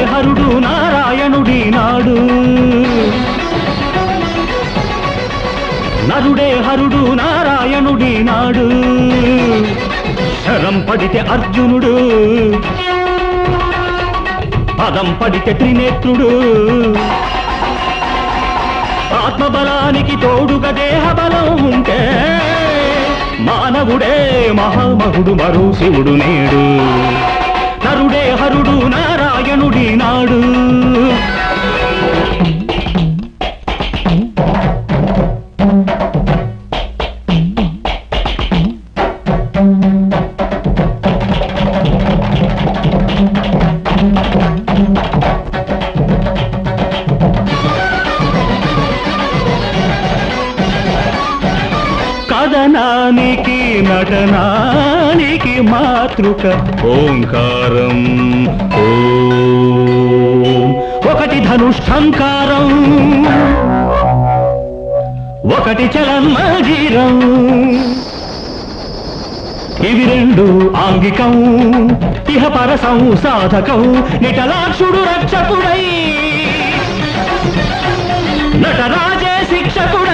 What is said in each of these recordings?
హరుడు నారాయణుడి నాడు. నరుడే హరుడు నారాయణుడి నాడు. శరం పడితే అర్జునుడు. పదం పడితే త్రినేత్రుడు. ఆత్మబలానికి తోడుగా దేహబలం ఉంటే మానవుడే మహామహుడు మరో శివుడు నేడు. నరుడే హరుడు నారాయణుడి నాడు. కథనానికి నటనానికి మాతృక. ఓంకారం. ఒకటి ధనుష్టంకారం ఒకటి చలన్మజీరం. ఇవి రెండు ఆంగికం. ఇహ పరసం సాధకం నిటలాక్షుడు రక్షకుడై. నటరాజే శిక్షకుడై.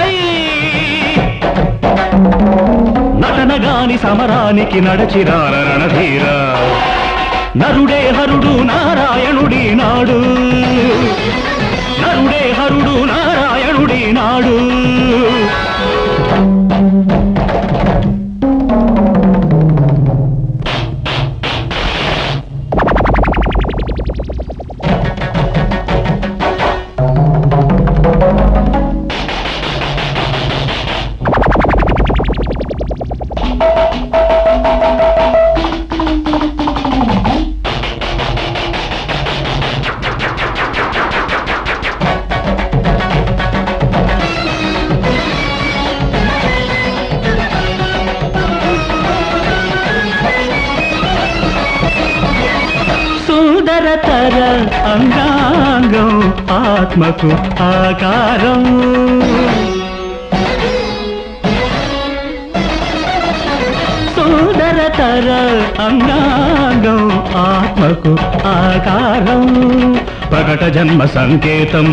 సమరానికి నడచిరార రణధీర. నరుడే హరుడు నారాయణుడి నాడు. నరుడే హరుడు నారాయణుడి నాడు. సుందరతర అంగాంగం ఆత్మకు ఆకారం. సుందరతర అంగాంగం ఆత్మకు ఆకారం. ప్రకట జన్మ సంకేతం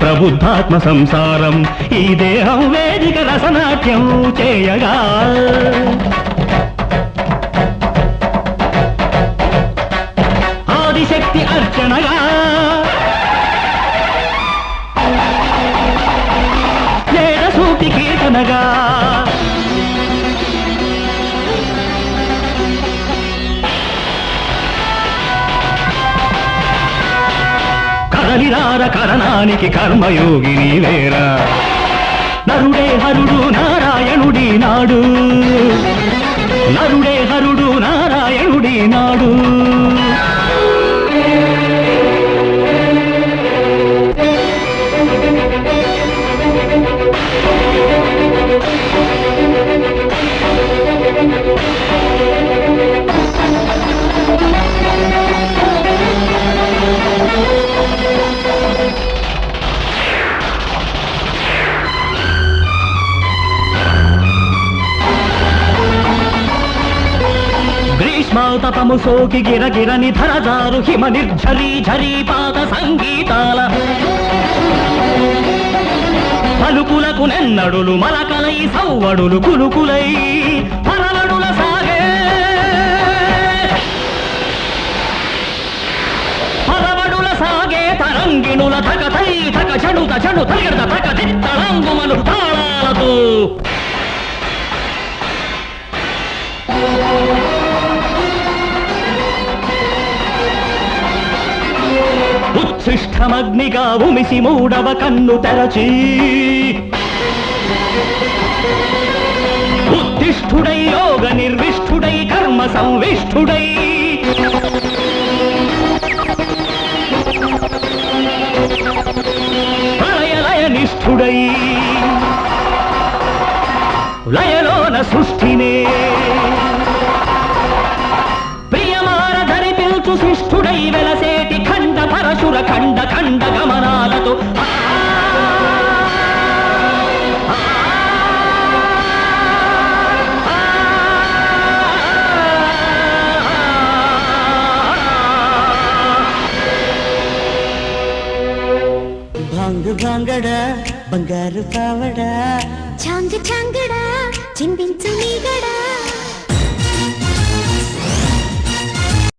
ప్రబుద్ధాత్మ సంసారం ఈ దేహం వేదిక రసనాట్యం చేయగా. కదలిరార కరణానికి కర్మయోగిని వేరా నరుడే హరుడు నారాయణుడి నాడు. నరుడే తపము సోకి గిరగిరని ధరదారు హిమ నిర్ఝరీ ఝరీ పాత సంగీతాల. పలుకులకు నెన్నడులు మలకలై సౌవడులు కులుకులై పరవడుల సాగే. పరవడుల సాగే తరంగిణుల తక తై తక చెడుత చెడు తగిడ తక చిత్తరంగుమలు తాళాలతో. ఉచ్ఛిష్టమగ్నిగా ఉమిసి మూడవ కన్ను తెరచి. ఉత్తిష్ఠుడై యోగ నిర్విష్ఠుడై కర్మ సంవిష్ఠుడై ప్రళయలయ నిష్ఠుడై లయలోన సృష్టినే. ప్రియమార ధరి పిల్చు శిష్ఠుడై వెలసే మధుర ఖండ ఖండ గమనాలతో. భాంగు భాంగడా బంగారు పావడా చాంగు చాంగడా చిందించు నీగడా.